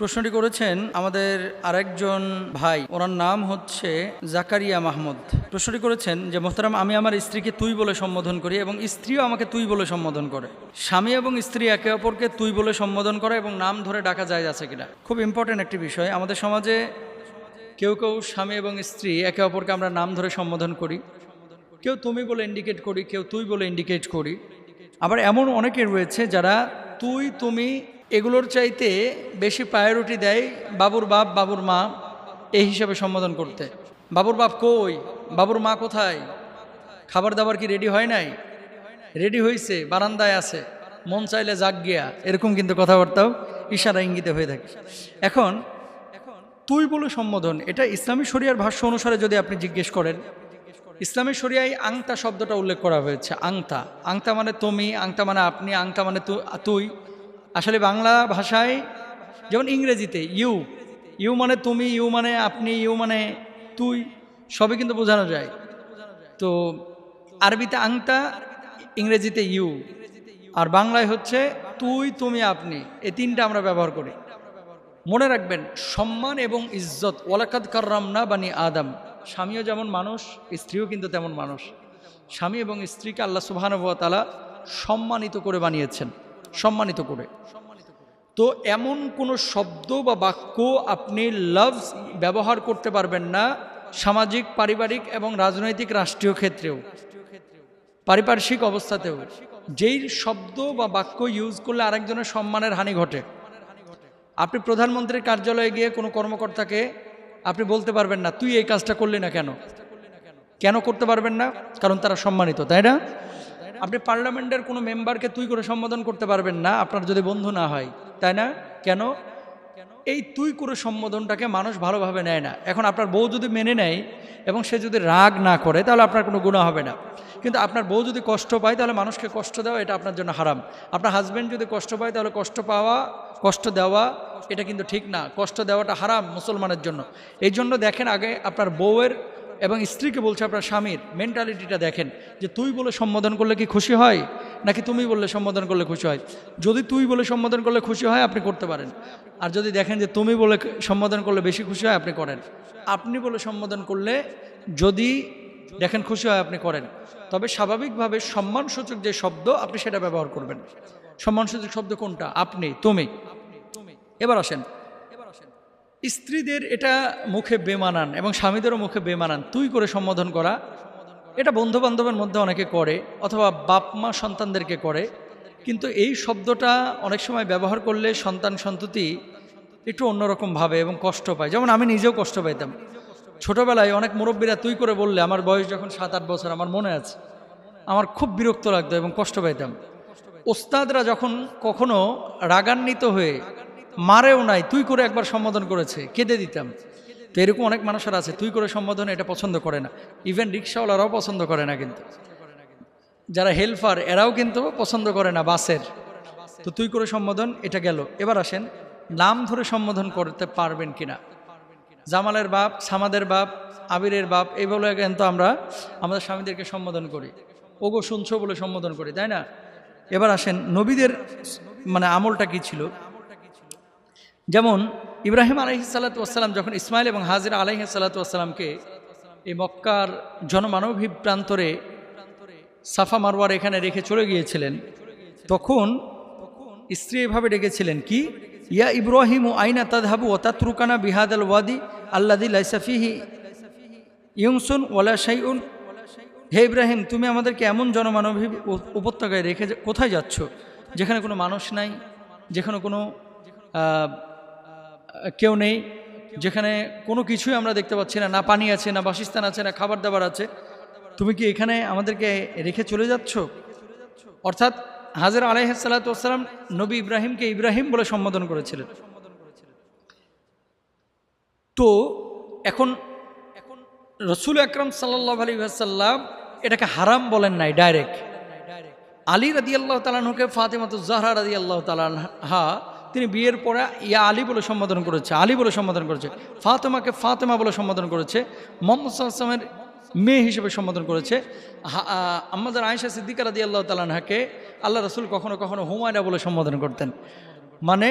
প্রশ্নটি করেছেন আমাদের আরেকজন ভাই। ওনার নাম হচ্ছে জাকারিয়া মাহমুদ। প্রশ্নটি করেছেন যে, মোহতারাম, আমি আমার স্ত্রীকে তুই বলে সম্বোধন করি এবং স্ত্রীও আমাকে তুই বলে সম্বোধন করে। স্বামী এবং স্ত্রী একে অপরকে তুই বলে সম্বোধন করে এবং নাম ধরে ডাকা যায় আছে কিনা? খুব ইম্পর্ট্যান্ট একটি বিষয়। আমাদের সমাজে কেউ কেউ স্বামী এবং স্ত্রী একে অপরকে আমরা নাম ধরে সম্বোধন করি। কেউ তুমি বলে ইন্ডিকেট করি, কেউ তুই বলে ইন্ডিকেট করি। আবার এমন অনেকে রয়েছে যারা তুই, তুমি এগুলোর চাইতে বেশি প্রায়োরিটি দেয় বাবুর বাপ, বাবুর মা, এই হিসাবে সম্বোধন করতে। বাবুর বাপ কই? বাবুর মা কোথায়? খাবার দাবার কি রেডি হয় নাই? রেডি হয়েছে বারান্দায় আছে। মন চাইলে জাগ গিয়া, এরকম কিন্তু কথাবার্তাও ইশারা ইঙ্গিতে হয়ে থাকে। এখন, তুই বলে সম্বোধন, এটা ইসলামী শরিয়ার ভাষ্য অনুসারে যদি আপনি জিজ্ঞেস করেন, ইসলামী শরিয়ায় আংতা শব্দটা উল্লেখ করা হয়েছে, আংতা। আংতা মানে তুমি, আংতা মানে আপনি, আংতা মানে তুই। আসলে বাংলা ভাষায় যেমন ইংরেজিতে ইউ ইউ মানে তুমি, ইউ মানে আপনি, ইউ মানে তুই, সবই কিন্তু বোঝানো যায়। তো আরবিতে আংতা, ইংরেজিতে ইউ, আর বাংলায় হচ্ছে তুই, তুমি, আপনি, এই তিনটা আমরা ব্যবহার করি। মনে রাখবেন, সম্মান এবং ইজ্জত, ওয়ালাকাদ কার্রামনা বানি আদম। স্বামীও যেমন মানুষ, স্ত্রীও কিন্তু তেমন মানুষ। স্বামী এবং স্ত্রীকে আল্লাহ সুবাহানুভাতালা সম্মানিত করে বানিয়েছেন। সম্মানিত করে। তো এমন কোনো শব্দ বা বাক্য আপনি লাভস ব্যবহার করতে পারবেন না সামাজিক, পারিবারিক এবং রাজনৈতিক রাষ্ট্রীয় ক্ষেত্রেও, পারিপার্শ্বিক অবস্থাতেও। যেই শব্দ বা বাক্য ইউজ করলে আরেকজনের সম্মানের হানি ঘটে। আপনি প্রধানমন্ত্রীর কার্যালয়ে গিয়ে কোনো কর্মকর্তাকে আপনি বলতে পারবেন না, তুই এই কাজটা করলি না কেন? কেন করতে পারবেন না? কারণ তারা সম্মানিত, তাই না? আপনি পার্লামেন্টের কোনো মেম্বারকে তুই করে সম্বোধন করতে পারবেন না, আপনার যদি বন্ধু না হয়। তাই না? কেন? এই তুই করে সম্বোধনটাকে মানুষ ভালোভাবে নেয় না। এখন আপনার বউ যদি মেনে নেয় এবং সে যদি রাগ না করে, তাহলে আপনার কোনো গুণা হবে না। কিন্তু আপনার বউ যদি কষ্ট পায়, তাহলে মানুষকে কষ্ট দেওয়া এটা আপনার জন্য হারাম। আপনার হাজব্যান্ড যদি কষ্ট পায়, তাহলে কষ্ট পাওয়া, কষ্ট দেওয়া, এটা কিন্তু ঠিক না। কষ্ট দেওয়াটা হারাম মুসলমানের জন্য। এই জন্য দেখেন আগে আপনার বউয়ের এবং স্ত্রীকে বলছে আপনার স্বামীর মেন্টালিটিটা দেখেন। যে তুই বলে সম্বোধন করলে কি খুশি হয়? নাকি তুমি বললে সম্বোধন করলে খুশি হয়? যদি তুই বলে সম্বোধন করলে খুশি হয়, আপনি করতে পারেন। আর যদি দেখেন যে তুমি বলে সম্বোধন করলে বেশি খুশি হয়, আপনি করেন। আপনি বলে সম্বোধন করলে যদি দেখেন খুশি হয়, আপনি করেন। তবে স্বাভাবিকভাবে সম্মানসূচক যে শব্দ, আপনি সেটা ব্যবহার করবেন। সম্মানসূচক শব্দ কোনটা? আপনি, তুমি। এবার আসেন। স্ত্রীদের এটা মুখে বেমানান এবং স্বামীদেরও মুখে বেমানান। তুই করে সম্বোধন করা এটা বন্ধু বান্ধবের মধ্যে অনেকে করে, অথবা বাপ মা সন্তানদেরকে করে। কিন্তু এই শব্দটা অনেক সময় ব্যবহার করলে সন্তান সন্ততি একটু অন্যরকম ভাবে এবং কষ্ট পায়। যেমন আমি নিজেও কষ্ট পাইতাম। ছোটবেলায় অনেক মুরব্বীরা তুই করে বললে, আমার বয়স যখন সাত আট বছর, আমার মনে আছে। আমার খুব বিরক্ত লাগতো এবং কষ্ট পাইতাম। ওস্তাদরা যখন কখনো রাগান্বিত হয়ে, মারেও নাই, তুই করে একবার সম্বোধন করেছে, কেঁদে দিতাম। তো এরকম অনেক মানুষের আছে, তুই করে সম্বোধন এটা পছন্দ করে না। ইভেন রিক্সাওয়ালারাও পছন্দ করে না কিন্তু। যারা হেল্পার এরাও কিন্তু পছন্দ করে না বাসের। তো তুই করে সম্বোধন, এটা গেল। এবার আসেন, নাম ধরে সম্বোধন করতে পারবেন কিনা। জামালের বাপ, সামাদের বাপ, আবিরের বাপ, এই বলে কিন্তু আমরা আমাদের স্বামীদেরকে সম্বোধন করি। ওগো শুনছো বলে সম্বোধন করি, তাই না? এবার আসেন, নবীদের মানে আমলটা কি ছিল? যেমন ইব্রাহিম আলহি সাল্লাতাম যখন ইসমাইল এবং হাজির আলহি সাল্লাতামকে এই মক্কার জনমানবী প্রান্তরে সাফা মারওয়ার এখানে রেখে চলে গিয়েছিলেন, তখন স্ত্রী এভাবে ডেকেছিলেন, কি? ইয়া ইব্রাহিম ও আইনা তাদহাবু ও তাতরুকানা বিহাদ আল ওয়াদি আল্লাদি লাইসাফিহি ইয়ংসুন ওয়ালা শাইউন? হে ইব্রাহিম, তুমি আমাদেরকে এমন জনমানবী উপত্যকায় রেখে কোথায় যাচ্ছ? যেখানে কোনো মানুষ নাই, যেখানে কোনো কেউ নেই, যেখানে কোনো কিছুই আমরা দেখতে পাচ্ছি না না পানি আছে, না বাসস্থান আছে, না খাবার দাবার আছে। তুমি কি এখানে আমাদেরকে রেখে চলে যাচ্ছ? অর্থাৎ হাজার আলাইসাল্লাতাম নবী ইব্রাহিমকে ইব্রাহিম বলে সম্বোধন করেছিলেন। তো এখন এখন রসুল আকরম সাল্লাহ আলী সাল্লাম এটাকে হারাম বলেন নাই, ডাইরেক্ট। আলী রাদি আল্লাহ তালাহুকে ফাতেমাত জাহরা রাদি আল্লাহ তালাহা তিনি বিয়ের পরে ইয়া আলী বলে সম্বোধন করেছে, আলী বলে সম্বোধন করেছে, ফাতেমাকে ফাতেমা বলে সম্বোধন করেছে, মোহাম্মদ সাল্লামের মেয়ে হিসেবে সম্বোধন করেছে। আমাদের আয়েশা সিদ্দিকা রাদি আল্লাহ তালাহাকে আল্লাহ রসুল কখনো কখনো হুমায়রা বলে সম্বোধন করতেন। মানে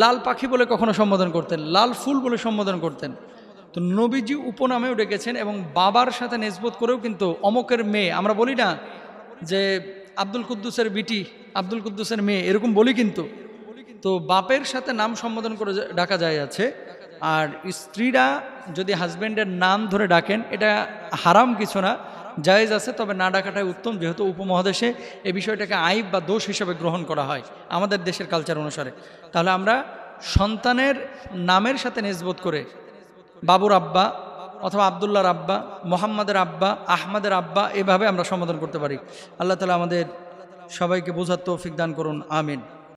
লাল পাখি বলে কখনো সম্বোধন করতেন, লাল ফুল বলে সম্বোধন করতেন। তো নবীজি উপনামেও ডেকেছেন এবং বাবার সাথে নেসবত করেও কিন্তু অমকের মেয়ে, আমরা বলি না যে আব্দুল কুদ্দুসের বিটি, আব্দুল কুদ্দুসের মেয়ে, এরকম বলি কিন্তু। তো বাপের সাথে নাম সম্বোধন করে ডাকা যায় আছে। আর স্ত্রীরা যদি হাজব্যান্ডের নাম ধরে ডাকেন, এটা হারাম কিছু না, জায়েজ আছে, তবে না ডাকাটাই উত্তম, যেহেতু উপমহাদেশে এই বিষয়টাকে আইব বা দোষ হিসেবে গ্রহণ করা হয় আমাদের দেশের কালচার অনুসারে। তাহলে আমরা সন্তানের নামের সাথে নেসবত করে বাবুর আব্বা অথবা আবদুল্লাহর আব্বা, মোহাম্মদের আব্বা, আহমদের আব্বা, এভাবে আমরা সম্বোধন করতে পারি। আল্লাহ তালা আমাদের সবাইকে বোঝার তৌফিক দান করুন, আমিন।